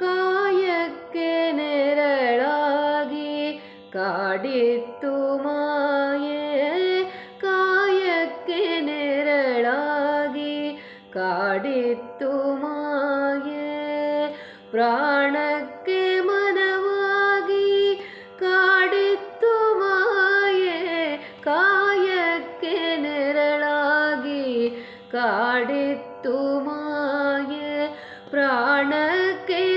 കായക്കെ നിരളാകി കാടിത്തുമായേ കായക്കെ നിരളാകി കാടിത്തുമായേ. പ്രാണಕ್ಕೆ മനവാകി കാടിത്തുമായേ കായക്കെ നിരളാകി കാടിത്തുമായേ. പ്രാണക്കേ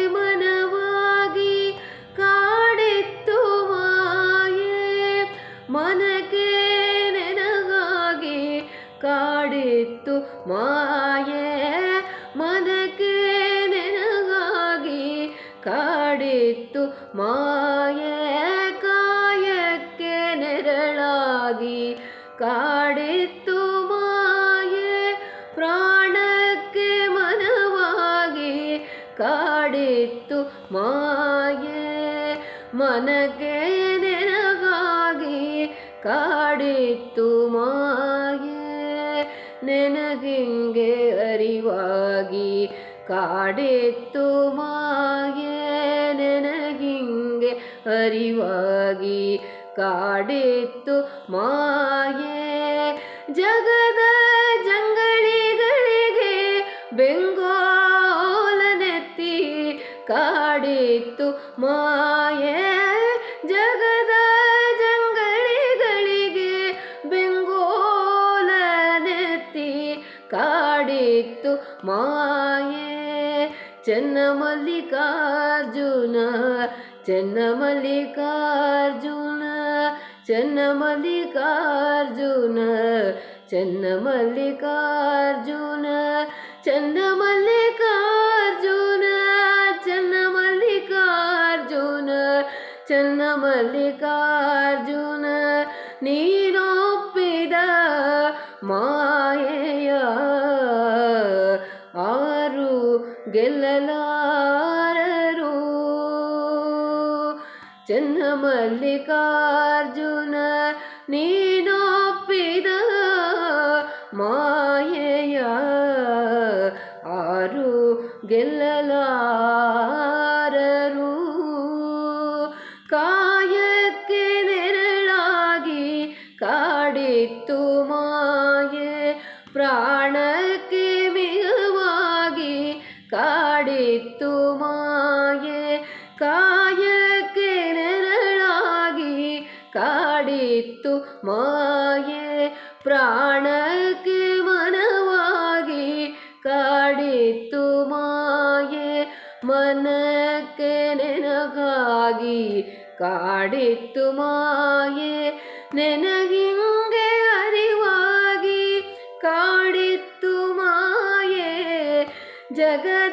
ಕಾಡಿತ್ತು ಮಾಯೆ ಮನಕ್ಕೆ ನೆನಗಾಗಿ ಕಾಡಿತ್ತು ಮಾಯೆ ಕಾಯಕ್ಕೆ ನೆರಳಾಗಿ ಕಾಡಿತ್ತು ಮಾಯೆ ಪ್ರಾಣಕ್ಕೆ ಮನವಾಗಿ ಕಾಡಿತ್ತು ಮಾಯೆ ಮನಕ್ಕೆ ನೆನಗಾಗಿ ಕಾಡಿತ್ತು ಮಾಯೆ ನೆನಗಿಂಗೆ ಅರಿವಾಗಿ ಕಾಡೆತ್ತು ಮಾಯೆ ನೆನಗಿಂಗೆ ಅರಿವಾಗಿ ಕಾಡೆತ್ತು ಮಾಯೆ ಜಗದ ಜಂಗಳಿಗಳಿಗೆ ಬೆಂಗೋಲನೆತ್ತಿ ಕಾಡಿತ್ತು ಮಾಯೆ ಜಗದ ಕಾಡಿತ್ತು ಮಾಯೆ ಚೆನ್ನ ಮಲ್ಲಿಕಾರ್ಜುನ ಚೆನ್ನ ಮಲ್ಲಿಕಾರ್ಜುನ ಚೆನ್ನ ಮಲ್ಲಿಕಾರ್ಜುನ ಚೆನ್ನ ಮಲ್ಲಿಕಾರ್ಜುನ ಚನ್ನ ಮಲ್ಲಿಕಾರ್ಜುನ ಚನ್ನ ಮಲ್ಲಿಕಾರ್ಜುನ ಚನ್ನ ಮಲ್ಲಿಕಾರ್ಜುನ ನೀನೊಪ್ಪಿದ ಮಾಯೆಯ ಗೆಲ್ಲಲಾರರು. ಚನ್ನ ಮಲ್ಲಿಕಾರ್ಜುನ ನೀನೊಪ್ಪಿದ ಮಾಯೆಯ ಆರು ಗೆಲ್ಲಲಾರರು. ಕಾಯಕ್ಕೆ ನೆರಳಾಗಿ ಕಾಡಿತ್ತು ಮಾಯೆ ಪ್ರಾಣಕ್ಕೆ ಕಾಯಕ್ಕೆ ನೆರಳಾಗಿ ಕಾಡಿತ್ತು ಮಾಯೆ. ಪ್ರಾಣಕ್ಕೆ ಮನವಾಗಿ ಕಾಡಿತ್ತು ಮಾಯೆ. ಮನಕ್ಕೆ ನೆನಗಾಗಿ ಕಾಡಿತ್ತು ಮಾಯೆ. ನೆನಗಿಂಗೆ ಅರಿವಾಗಿ ಕಾಡಿತ್ತು ಮಾಯೆ. ಜಗದ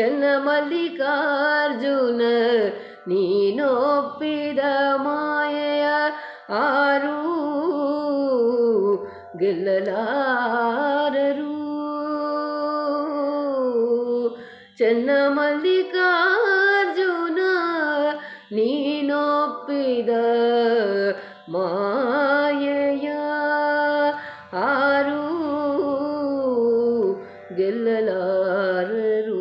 ಚೆನ್ನ ಮಲ್ಲಿಕಾರ್ಜುನ ನೀನೊಪ್ಪಿದ ಮಾಯೆಯ ಆರು ಗೆಲ್ಲಲಾರರು ಚೆನ್ನ ಮಲ್ಲಿಕಾರ್ಜುನ ನೀನೊಪ್ಪಿದ ಮಾಯೆಯ ಆರು ಗೆಲ್ಲಲಾರರು